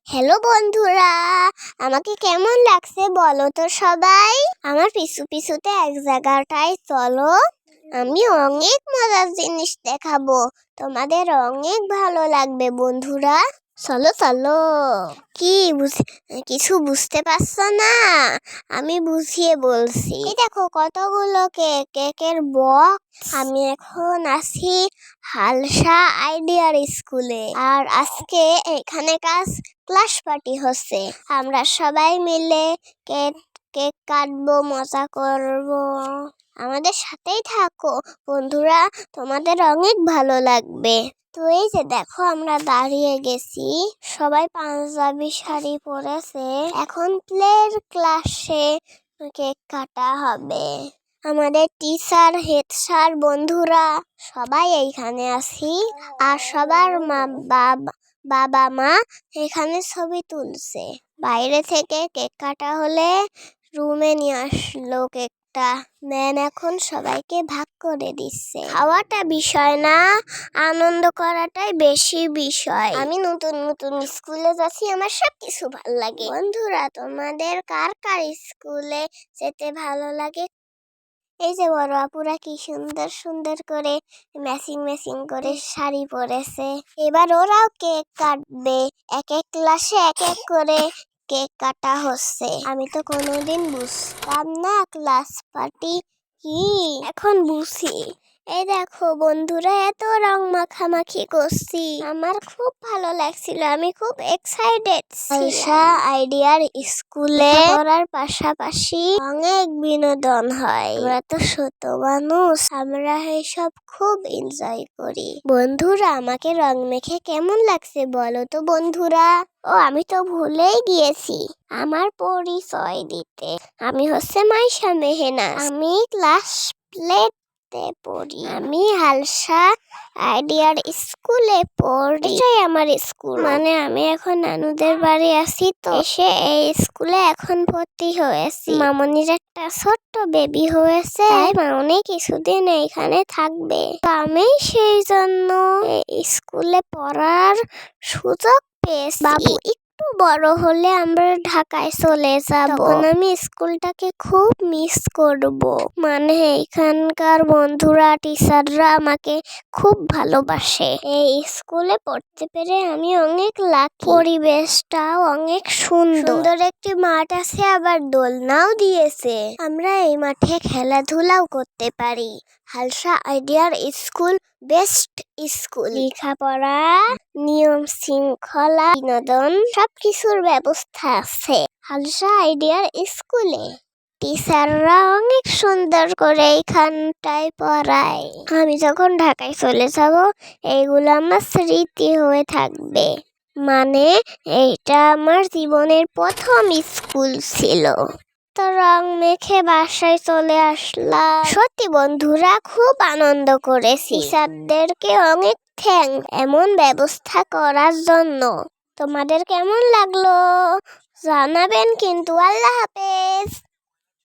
Hello বন্ধুরা। আমাকে কেমন লাগছে বলো তো সবাই? আমার পিছু পিছুতে এক জায়গাটায় চলো। আমি অনেক মজার জিনিস দেখাবো। তোমাদের অনেক ভালো লাগবে, বন্ধুরা। চলো চলো। কি কিছু বুঝতে পারছ না? আমি বুঝিয়ে বলছি। দেখো, কতগুলো কেক, কেকের বক্স। আমি এখন আছি হালসা আইডিয়ার স্কুলে। আর আজকে এখানে কাজ ক্লাস পার্টি হচ্ছে। আমরা সবাই মিলে কেক কেক কাটবো, মজা করব। আমাদের সাথেই থাকো। বন্ধুরা, তোমাদের অনেক ভালো লাগবে। তো এই যে দেখো, আমরা দাঁড়িয়ে গেছি। সবাই পাঞ্জাবি শাড়ি পরেছে। এখন প্লের ক্লাসে কেক কাটা হবে। আমাদের টিচার, হেড স্যার, বন্ধুরা, সবাই এইখানে আছি। আর সবার মা বাবা বাবা মা এখানে ছবি তুলছে। বাইরে থেকে কেক কাটা হলে রুমে নিয়ে আসলো কেকটা। ম্যাম এখন সবাইকে ভাগ করে দিচ্ছে। খাওয়াটা বিষয় না, আনন্দ করাটাই বেশি বিষয়। আমি নতুন নতুন স্কুলে যাচ্ছি, আমার সব কিছু ভালো লাগে। বন্ধুরা, তোমাদের কার কার স্কুলে যেতে ভালো লাগে এই যে বড় আপুরা কি সুন্দর সুন্দর করে ম্যাচিং ম্যাচিং করে শাড়ি পরেছে। এবার ওরাও কেক কাটবে। এক এক ক্লাসে এক এক করে কেক কাটা হচ্ছে। আমি তো কোনোদিন বুঝতাম না ক্লাস পার্টি কি। এখন বুঝি। এই দেখো বন্ধুরা এত রং মাখামাখি করছি। আমার খুব ভালো লাগছিল আমি খুব এক্সাইটেড আলসা আইডিয়ার স্কুলে পড়ার পাশাপাশি অনেক বিনোদন হয়। আমরা তো ছোট মানুষ আমরা এসব খুব এনজয় করি। বন্ধুরা আমাকে রং মেখে কেমন লাগছে বলো তো বন্ধুরা? ও আমি তো ভুলেই গিয়েছি। আমার পরিচয় দিতে। আমি হচ্ছে মাইশা মেহেনা। আমি ক্লাস প্লেতে পড়ি। আমি হালসা আইডিয়ার স্কুলে পড়ি। এটাই আমার স্কুল। মানে আমি এখন নানুদের বাড়ি আছি তো। এসে এই স্কুলে এখন ভর্তি হয়েছি। মামনির একটা ছোট্ট বেবি হয়েছে। তাই মামনি কিছুদিন এইখানে থাকবে। তো আমি সেই জন্য স্কুলে পড়ার সুযোগ পেয়েছি। বাবু একটু বড় হলে আমরা ঢাকায় চলে যাব। তখন আমি স্কুলটাকে খুব মিস করব। মানে এখানকার বন্ধুরা টিচাররা আমাকে খুব ভালোবাসে। এই স্কুলে পড়তে পেরে আমি অনেক লাকি পরিবেশটাও অনেক সুন্দর। সুন্দর একটি মাঠ আছে আবার দোলনাও দিয়েছে। আমরা এই মাঠে খেলাধুলাও করতে পারি। হালসা আইডিয়ার স্কুল বেস্ট স্কুল। লেখাপড়া নিয়ম শৃঙ্খলা, বিনোদন, সবকিছুর ব্যবস্থা আছে। হালসা আইডিয়ার স্কুলে টিচাররা অনেক সুন্দর করে এইখানটায় পড়ায়। আমি যখন ঢাকায় চলে যাব, এইগুলো আমার স্মৃতি হয়ে থাকবে। মানে এইটা আমার জীবনের প্রথম স্কুল ছিল। তো রং মেখে বাসায় চলে আসলাম। সত্যি বন্ধুরা, খুব আনন্দ করেছি। স্যারদেরকে অনেক থ্যাং এমন ব্যবস্থা করার জন্য। তোমাদের কেমন লাগল? জানাবেন কিন্তু আল্লাহ হাফেজ।